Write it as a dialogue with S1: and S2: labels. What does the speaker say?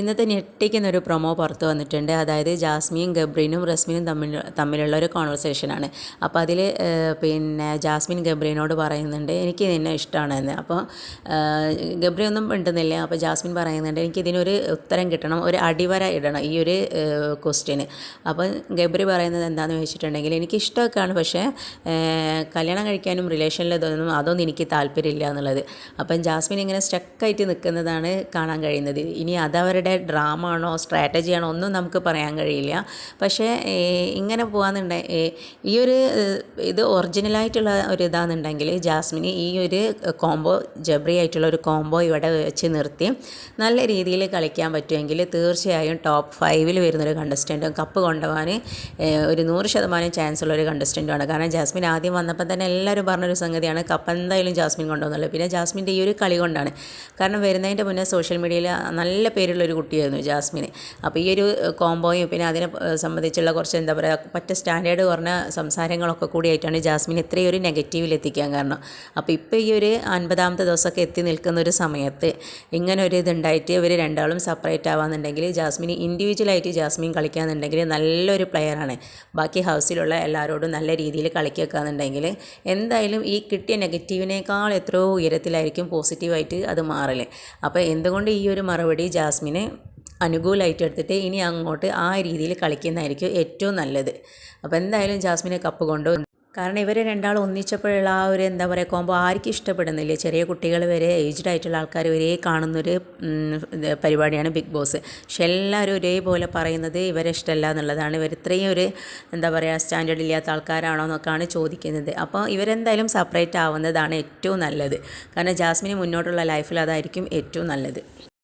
S1: ഇന്നത്തെ ഞെട്ടിക്കുന്ന ഒരു പ്രൊമോ പുറത്ത് വന്നിട്ടുണ്ട്. അതായത് ജാസ്മിയും ഗബ്രീനും റസ്മിനും തമ്മിൽ തമ്മിലുള്ള ഒരു കോൺവെർസേഷനാണ് അപ്പോൾ അതിൽ പിന്നെ ജാസ്മിൻ ഗബ്രീനോട് പറയുന്നുണ്ട് എനിക്ക് നിന്നെ ഇഷ്ടമാണെന്ന്. അപ്പോൾ ഗബ്രി ഒന്നും മിണ്ടുന്നില്ല. അപ്പോൾ ജാസ്മിൻ പറയുന്നുണ്ട് എനിക്ക് ഇതിനൊരു ഉത്തരം കിട്ടണം ഒരു അടിവര ഇടണം ഈ ഒരു ക്വസ്റ്റ്യന് അപ്പോൾ ഗബ്രി പറയുന്നത് എന്താണെന്ന് വെച്ചിട്ടുണ്ടെങ്കിൽ എനിക്ക് ഇഷ്ടമൊക്കെയാണ് പക്ഷേ കല്യാണം കഴിക്കാനും റിലേഷനിൽ ഇതൊന്നും അതൊന്നും എനിക്ക് താല്പര്യമില്ല എന്നുള്ളത്. അപ്പം ജാസ്മിൻ ഇങ്ങനെ സ്റ്റക്കായിട്ട് നിൽക്കുന്നതാണ് കാണാൻ കഴിയുന്നത്. ഇനി അതവരുടെ ഡ്രാമ ആണോ സ്ട്രാറ്റജി ആണോ ഒന്നും നമുക്ക് പറയാൻ കഴിയില്ല. പക്ഷേ ഇങ്ങനെ പോകാന്നുണ്ടെ ഈ ഒരു ഇത് ഒറിജിനലായിട്ടുള്ള ഒരു ഇതാണെന്നുണ്ടെങ്കിൽ ജാസ്മിന് ഈ ഒരു കോംബോ ജബ്രി ആയിട്ടുള്ള ഒരു കോംബോ ഇവിടെ വെച്ച് നിർത്തി നല്ല രീതിയിൽ കളിക്കാൻ പറ്റുമെങ്കിൽ തീർച്ചയായും ടോപ്പ് ഫൈവിൽ വരുന്നൊരു കണ്ടസ്റ്റന്റും കപ്പ് കൊണ്ടുപോകാൻ ഒരു നൂറ് ശതമാനം ചാൻസ് ഉള്ള ഒരു കണ്ടസ്റ്റന്റുമാണ് കാരണം ജാസ്മിൻ ആദ്യം വന്നപ്പോൾ തന്നെ എല്ലാവരും പറഞ്ഞൊരു സംഗതിയാണ് കപ്പ് എന്തായാലും ജാസ്മിൻ കൊണ്ടുപോകുന്നുള്ളൂ പിന്നെ ജാസ്മിന്റെ ഈ ഒരു കളി കൊണ്ടാണ്. കാരണം വരുന്നതിന്റെ മുന്നേ സോഷ്യൽ മീഡിയയിൽ നല്ല പേരുള്ളൊരു കുട്ടിയായിരുന്നു ജാസ്മിന്. അപ്പോൾ ഈ ഒരു കോംബോയും പിന്നെ അതിനെ സംബന്ധിച്ചുള്ള കുറച്ച് എന്താ പറയുക പറ്റ സ്റ്റാൻഡേർഡ് കുറഞ്ഞ സംസാരങ്ങളൊക്കെ കൂടിയായിട്ടാണ് ജാസ്മിൻ ഇത്രയും ഒരു നെഗറ്റീവിൽ എത്തിക്കാൻ കാരണം. അപ്പോൾ ഇപ്പോൾ ഈ ഒരു അൻപതാമത്തെ ദിവസമൊക്കെ എത്തി നിൽക്കുന്ന ഒരു സമയത്ത് ഇങ്ങനെ ഒരു ഇതുണ്ടായിട്ട് ഇവർ രണ്ടാളും സെപ്പറേറ്റ് ആവാന്നുണ്ടെങ്കിൽ ജാസ്മിൻ ഇൻഡിവിജ്വലായിട്ട് ജാസ്മിൻ കളിക്കാന്നുണ്ടെങ്കിൽ നല്ലൊരു പ്ലെയറാണ് ബാക്കി ഹൗസിലുള്ള എല്ലാവരോടും നല്ല രീതിയിൽ കളിക്കുകയെന്നുണ്ടെങ്കിൽ എന്തായാലും ഈ കിട്ടിയ നെഗറ്റീവിനേക്കാൾ എത്രയോ ഉയരത്തിലായിരിക്കും പോസിറ്റീവായിട്ട് അത് മാറൽ അപ്പോൾ എന്തുകൊണ്ട് ഈ ഒരു മറുപടി ജാസ്മിന് അനുകൂലമായിട്ട് എടുത്തിട്ട് ഇനി അങ്ങോട്ട് ആ രീതിയിൽ കളിക്കുന്നതായിരിക്കും ഏറ്റവും നല്ലത്. അപ്പോൾ എന്തായാലും ജാസ്മിനെ കപ്പ് കൊണ്ടു കാരണം ഇവർ രണ്ടാളും ഒന്നിച്ചപ്പോഴുള്ള ആ ഒരു എന്താ പറയുക കോമ്പോ ആർക്കും ഇഷ്ടപ്പെടുന്നില്ല. ചെറിയ കുട്ടികൾ വരെ ഏജ്ഡ് ആയിട്ടുള്ള ആൾക്കാർ വരെ കാണുന്നൊരു പരിപാടിയാണ് ബിഗ് ബോസ്. പക്ഷെ എല്ലാവരും ഒരേപോലെ പറയുന്നത് ഇവരെ ഇഷ്ടമല്ല എന്നുള്ളതാണ്. ഇവർ ഇത്രയും ഒരു എന്താ പറയുക സ്റ്റാൻഡേർഡ് ഇല്ലാത്ത ആൾക്കാരാണോ എന്നൊക്കെയാണ് ചോദിക്കുന്നത്. അപ്പോൾ ഇവരെന്തായാലും സെപ്പറേറ്റ് ആവുന്നതാണ് ഏറ്റവും നല്ലത്. കാരണം ജാസ്മിന് മുന്നോട്ടുള്ള ലൈഫിൽ അതായിരിക്കും ഏറ്റവും നല്ലത്.